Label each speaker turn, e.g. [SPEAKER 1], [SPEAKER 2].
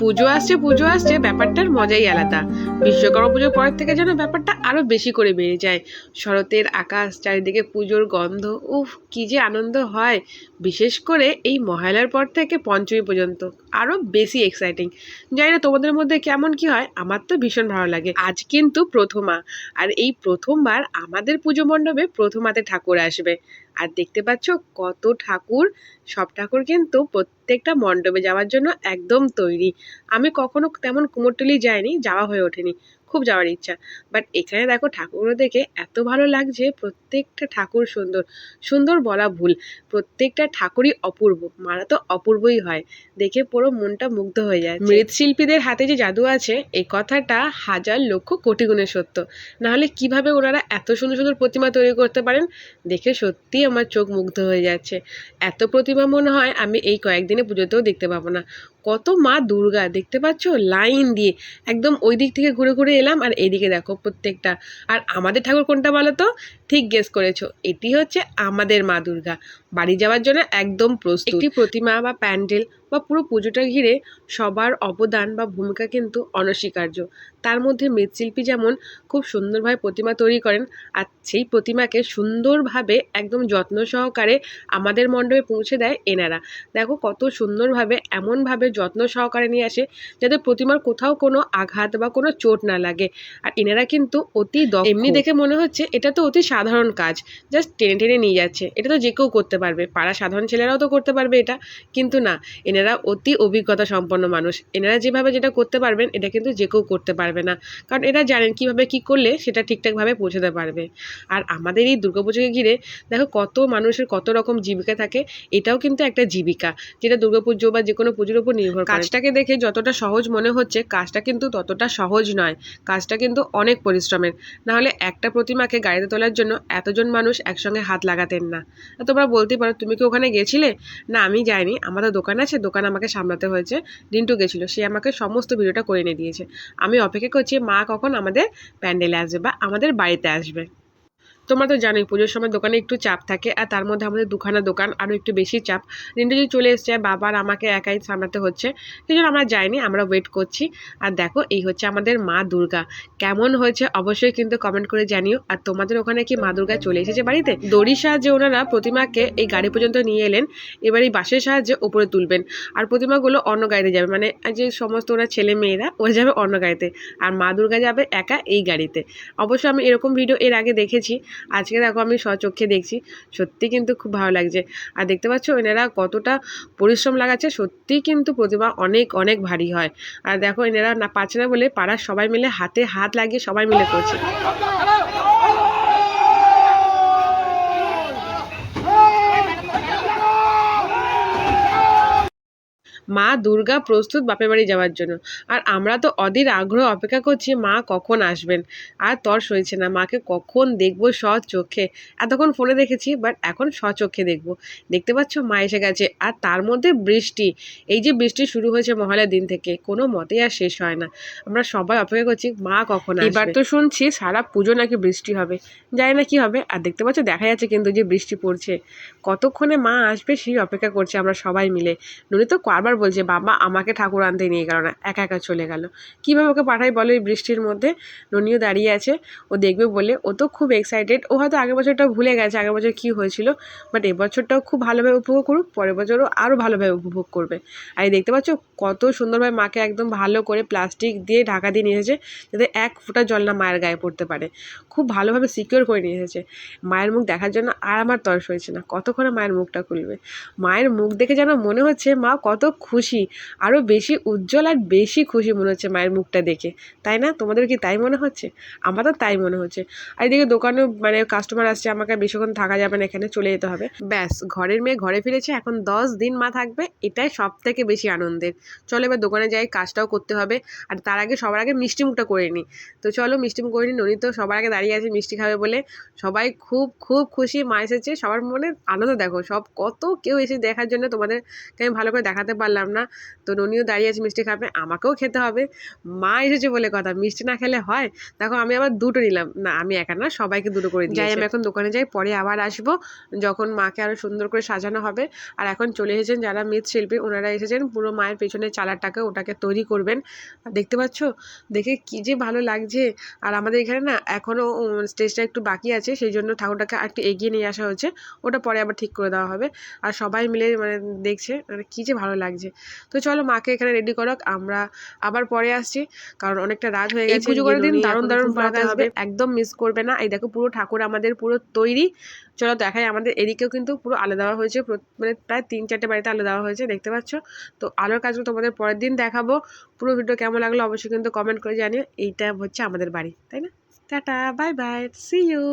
[SPEAKER 1] পুজো আসছে পুজো আসছে, ব্যাপারটার মজাই আলাদা। বিশ্বকর্মা পুজোর পরের থেকে যেন ব্যাপারটা আরও বেশি করে বেড়ে যায়। শরতের আকাশ, চারিদিকে পুজোর গন্ধ, উফ, কি যে আনন্দ হয়। বিশেষ করে এই মহালয়ার পর থেকে পঞ্চমী পর্যন্ত, আরও বেশি এক্সাইটিং জানি না তোমাদের মধ্যে কেমন কি হয়, আমার তো ভীষণ ভালো লাগে। আজ কিন্তু প্রথমা, আর এই প্রথমবার আমাদের পুজো মণ্ডপে প্রথমাতে ঠাকুর আসবে। আর দেখতে পাচ্ছ কত ঠাকুর? সব ঠাকুর কিন্তু প্রত্যেকটা মণ্ডপে যাওয়ার জন্য একদম তৈরি। আমি কখনো তেমন কুমোরটুলি যাইনি, যাওয়া হয়ে ওঠেনি। খুব যাওয়ার ইচ্ছা। বাট এখানে দেখো ঠাকুরগুলো দেখে এত ভালো লাগছে, প্রত্যেকটা ঠাকুর সুন্দর। সুন্দর বলা ভুল, প্রত্যেকটা ঠাকুরই অপূর্ব মারা তো অপূর্বই হয়। দেখে পুরো মনটা মুগ্ধ হয়ে যায়। মৃৎশিল্পীদের হাতে যে জাদু আছে, এই কথাটা হাজার লক্ষ কোটি গুণে সত্য। নাহলে কীভাবে ওনারা এত সুন্দর সুন্দর প্রতিমা তৈরি করতে পারেন? দেখে সত্যি আমার চোখ মুগ্ধ হয়ে যাচ্ছে। এত প্রতিমা মনে হয় আমি এই কয়েকদিনে পুজোতেও দেখতে পাবো না। কত মা দুর্গা, দেখতে পাচ্ছ? লাইন দিয়ে, একদম ওই দিক থেকে ঘুরে ঘুরে এলাম আর এদিকে দেখো প্রত্যেকটা। আর আমাদের ঠাকুর কোনটা বলো তো ঠিক গেস করেছ। এটি হচ্ছে আমাদের মা দুর্গা। বাড়ি যাওয়ার জন্য একদম প্রস্তুত। একটি প্রতিমা বা প্যান্ডেল বা পুরো পুজোটা ঘিরে সবার অবদান বা ভূমিকা কিন্তু অনস্বীকার্য। তার মধ্যে মৃৎশিল্পী যেমন খুব সুন্দরভাবে প্রতিমা তৈরি করেন আর সেই প্রতিমাকে সুন্দরভাবে একদম যত্ন সহকারে আমাদের মণ্ডপে পৌঁছে দেয় এনারা। দেখো কত সুন্দরভাবে এমনভাবে যত্ন সহকারে নিয়ে আসে যাতে প্রতিমার কোথাও কোনো আঘাত বা কোনো চোট না লাগে। আর এনারা কিন্তু অতি এমনি দেখে মনে হচ্ছে এটা তো অতি সাধারণ কাজ জাস্ট টেনে টেনে নিয়ে যাচ্ছে। এটা তো যে কেউ করতে পারবে। পাড়া সাধারণ ছেলেরাও তো করতে পারবে এটা। কিন্তু না, এনারা অতি অভিজ্ঞতা সম্পন্ন মানুষ। এনারা যেভাবে যেটা করতে পারবেন, এটা কিন্তু যে কেউ করতে পারবে না। কারণ এরা জানেন কীভাবে কি করলে সেটা ঠিকঠাকভাবে পৌঁছাতে পারবে। আর আমাদের এই দুর্গাপুজোকে ঘিরে দেখো কত মানুষের কত রকম জীবিকা থাকে, এটাও কিন্তু একটা জীবিকা। যেটা দুর্গাপুজো বা যে কোনো পুজোর উপর নির্ভর কাজটাকে দেখে যতটা সহজ মনে হচ্ছে, কাজটা কিন্তু ততটা সহজ নয়। কাজটা কিন্তু অনেক পরিশ্রমের। নাহলে একটা প্রতিমাকে গাড়িতে তোলার জন্য এতজন মানুষ একসঙ্গে হাত লাগাতেন না। তোমরা বলতেই পারো, তুমি কি ওখানে গেছিলে? না, আমি যাইনি। আমাদের দোকান আছে, দোকান আমাকে সামলাতে হয়েছে। ডিন্টু গেছিল, সে আমাকে সমস্ত ভিডিওটা করে এনে দিয়েছে। আমি অপেক্ষা করছি মা কখন আমাদের প্যান্ডেলে আসবে বা আমাদের বাড়িতে আসবে। তোমরা তো জানোই পুজোর সময় দোকানে একটু চাপ থাকে, আর তার মধ্যে আমাদের দুখানা দোকান আরও একটু বেশি চাপ। রিন্টু যদি চলে এসছে বাবার আমাকে একাই সামলাতে হচ্ছে, সেই জন্য আমরা যাইনি, আমরা ওয়েট করছি। আর দেখো, এই হচ্ছে আমাদের মা দুর্গা। কেমন হয়েছে অবশ্যই কিন্তু কমেন্ট করে জানিও। আর তোমাদের ওখানে কি মা দুর্গা চলে এসেছে বাড়িতে? দড়ির সাহায্যে ওনারা প্রতিমাকে এই গাড়ি পর্যন্ত নিয়ে এলেন, এবার এই বাসের সাহায্যে ওপরে তুলবেন। আর প্রতিমাগুলো অন্য গাড়িতে যাবে মানে যে সমস্ত ওরা ছেলে মেয়েরা, ওরা যাবে অন্য গাড়িতে। আর মা দুর্গা যাবে একা এই গাড়িতে। অবশ্য আমি এরকম ভিডিও এর আগে দেখেছি আজকে দেখো আমি স্বচক্ষে দেখছি, সত্যি কিন্তু খুব ভালো লাগছে। আর দেখতে পাচ্ছ এনারা কতটা পরিশ্রম লাগাচ্ছে, সত্যি কিন্তু প্রতিমা অনেক অনেক ভারী হয়। আর দেখো এনারা না পাচ্ছে না বলে পাড়ার সবাই মিলে হাতে হাত লাগিয়ে সবাই মিলে করছে। মা দুর্গা প্রস্তুত বাপের বাড়ি যাওয়ার জন্য। আর আমরা তো অধীর আগ্রহ অপেক্ষা করছি মা কখন আসবেন। আর তর সইছে না, মাকে কখন দেখব স চোখে এতক্ষণ ফোনে দেখেছি বাট এখন চোখে দেখব। দেখতে পাচ্ছ, মা এসে গেছে। আর তার মধ্যে বৃষ্টি। এই যে বৃষ্টি শুরু হয়েছে মহালয়ার দিন থেকে, কোনো মতেই আর শেষ হয় না। আমরা সবাই অপেক্ষা করছি, মা কখন এবার তো শুনছি সারা পুজো নাকি বৃষ্টি হবে। জানি না কি হবে। আর দেখতে পাচ্ছ, দেখা যাচ্ছে কিন্তু যে বৃষ্টি পড়ছে। কতক্ষণে মা আসবে সেই অপেক্ষা করছে আমরা সবাই মিলে। নুনি তো বারবার বলছে, বাবা, আমাকে ঠাকুর আনতে নিয়ে গেল না, একা একা চলে গেল। কীভাবে ওকে পাঠাই বলো এই বৃষ্টির মধ্যে? ননিও দাঁড়িয়ে আছে, ও দেখবে বলে, ও তো খুব এক্সাইটেড ও হয়তো আগের বছরটা ভুলে গেছে, আগের বছর কী হয়েছিল বাট এবছরটাও খুব ভালোভাবে উপভোগ করুক, পরের বছরও আরও ভালোভাবে উপভোগ করবে। আর দেখতে পাচ্ছ, কত সুন্দরভাবে মাকে একদম ভালো করে প্লাস্টিক দিয়ে ঢাকা দিয়ে নিয়ে এসেছে, যাতে এক ফোঁটা জল না মায়ের গায়ে পড়তে পারে। খুব ভালোভাবে সিকিওর করে নিয়ে এসেছে। মায়ের মুখ দেখার জন্য আর আমার তর্স হয়েছে না, কতক্ষণে মায়ের মুখটা খুলবে? মায়ের মুখ দেখে যেন মনে হচ্ছে, মা, কত খুশি। আরও বেশি উজ্জ্বল আর বেশি খুশি মনে হচ্ছে মায়ের মুখটা দেখে। তাই না? তোমাদের কি তাই মনে হচ্ছে? আমার তো তাই মনে হচ্ছে। আর এদিকে দোকানে মানে কাস্টমার আসছে, আমাকে বেশিক্ষণ থাকা যাবে না, এখানে চলে যেতে হবে। ব্যাস, ঘরের মেয়ে ঘরে ফিরেছে, এখন দশ দিন মা থাকবে, এটাই সব থেকে বেশি আনন্দের। চলো এবার দোকানে যাই, কাজটাও করতে হবে, আর তার আগে সবার আগে মিষ্টি মুখটা করে নিই। তো চলো মিষ্টি মুখ করে নিই ননি তো সবার আগে দাঁড়িয়ে আছে মিষ্টি খাবে বলে। সবাই খুব খুব খুশি, মা এসেছে, সবার মনে আনন্দ দেখো, সব কত কেউ এসে দেখার জন্য তোমাদেরকে আমি ভালো করে দেখাতে পারলাম পারলাম না। তো ননিও দাঁড়িয়ে আছে, মিষ্টি খাবে, আমাকেও খেতে হবে। মা এসেছে বলে কথা, মিষ্টি না খেলে হয়? দেখো, আমি আবার দুটো নিলাম। না, আমি একা না, সবাইকে দুটো করে যাই, আমি এখন দোকানে যাই, পরে আবার আসব, যখন মাকে আরও সুন্দর করে সাজানো হবে। আর এখন চলে এসেছেন যারা মৃৎশিল্পী ওনারা এসেছেন, পুরো মায়ের পেছনে চালারটাকে ওটাকে তৈরি করবেন। দেখতে পাচ্ছ? দেখে কি যে ভালো লাগছে। আর আমাদের এখানে না এখনও স্টেজটা একটু বাকি আছে, সেই জন্য ঠাকুরটাকে একটু এগিয়ে নিয়ে আসা হয়েছে। ওটা পরে আবার ঠিক করে দেওয়া হবে। আর সবাই মিলে মানে দেখছে মানে কী যে ভালো লাগছে। তো চলো মাকে এখানে রেডি করক আমরা আবার পরে আসছি কারণ অনেকটা রাত হয়ে গেছে পুজো করার দিন দারুণ দারুণ পড়াতে হবে। একদম মিস করবে না। এই দেখো পুরো ঠাকুর আমাদের পুরো তৈরি। চলো দেখাই আমাদের এদিকেও কিন্তু পুরো আলো দেওয়া হয়েছে। মানে প্রায় তিন চারটে বাড়িতে আলো দেওয়া হয়েছে দেখতে পাচ্ছ? তো আলোর কাজগুলো তোমাদের পরের দিন দেখাবো। পুরো ভিডিও কেমন লাগল অবশ্যই কিন্তু কমেন্ট করে জানিও। এইটা হচ্ছে আমাদের বাড়ি তাই না? Tata bye bye see you